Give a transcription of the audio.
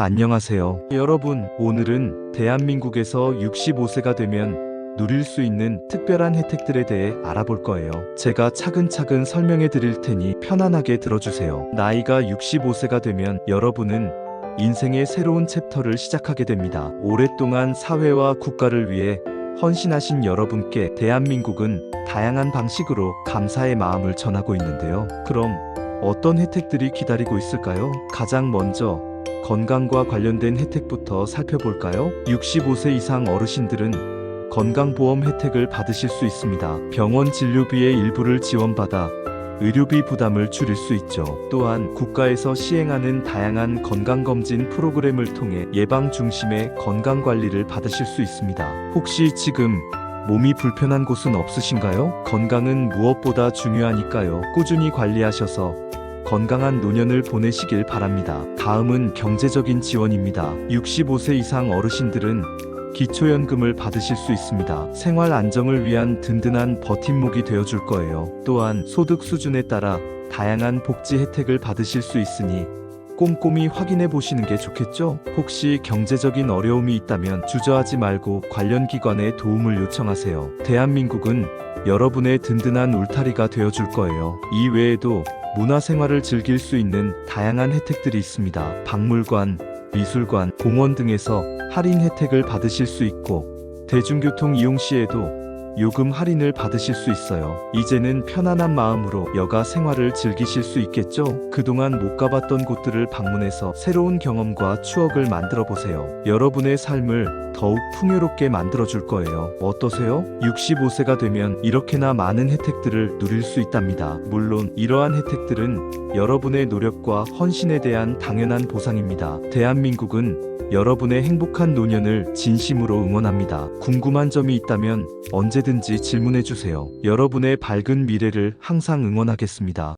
안녕하세요. 여러분, 오늘은 대한민국에서 65세가 되면 누릴 수 있는 특별한 혜택들에 대해 알아볼 거예요. 제가 차근차근 설명해 드릴 테니 편안하게 들어주세요. 나이가 65세가 되면 여러분은 인생의 새로운 챕터를 시작하게 됩니다. 오랫동안 사회와 국가를 위해 헌신하신 여러분께 대한민국은 다양한 방식으로 감사의 마음을 전하고 있는데요. 그럼 어떤 혜택들이 기다리고 있을까요? 가장 먼저 건강과 관련된 혜택부터 살펴볼까요? 65세 이상 어르신들은 건강보험 혜택을 받으실 수 있습니다. 병원 진료비의 일부를 지원받아 의료비 부담을 줄일 수 있죠. 또한 국가에서 시행하는 다양한 건강검진 프로그램을 통해 예방 중심의 건강관리를 받으실 수 있습니다. 혹시 지금 몸이 불편한 곳은 없으신가요? 건강은 무엇보다 중요하니까요. 꾸준히 관리하셔서 건강한 노년을 보내시길 바랍니다. 다음은 경제적인 지원입니다. 65세 이상 어르신들은 기초연금을 받으실 수 있습니다. 생활 안정을 위한 든든한 버팀목이 되어줄 거예요. 또한 소득 수준에 따라 다양한 복지 혜택을 받으실 수 있으니 꼼꼼히 확인해 보시는 게 좋겠죠? 혹시 경제적인 어려움이 있다면 주저하지 말고 관련 기관에 도움을 요청하세요. 대한민국은 여러분의 든든한 울타리가 되어 줄 거예요. 이 외에도 문화생활을 즐길 수 있는 다양한 혜택들이 있습니다. 박물관, 미술관, 공원 등에서 할인 혜택을 받으실 수 있고 대중교통 이용 시에도 요금 할인을 받으실 수 있어요. 이제는 편안한 마음으로 여가 생활을 즐기실 수 있겠죠? 그동안 못 가봤던 곳들을 방문해서 새로운 경험과 추억을 만들어 보세요. 여러분의 삶을 더욱 풍요롭게 만들어 줄 거예요. 어떠세요? 65세가 되면 이렇게나 많은 혜택들을 누릴 수 있답니다. 물론 이러한 혜택들은 여러분의 노력과 헌신에 대한 당연한 보상입니다. 대한민국은 여러분의 행복한 노년을 진심으로 응원합니다. 궁금한 점이 있다면 언제든지 질문해 주세요. 여러분의 밝은 미래를 항상 응원하겠습니다.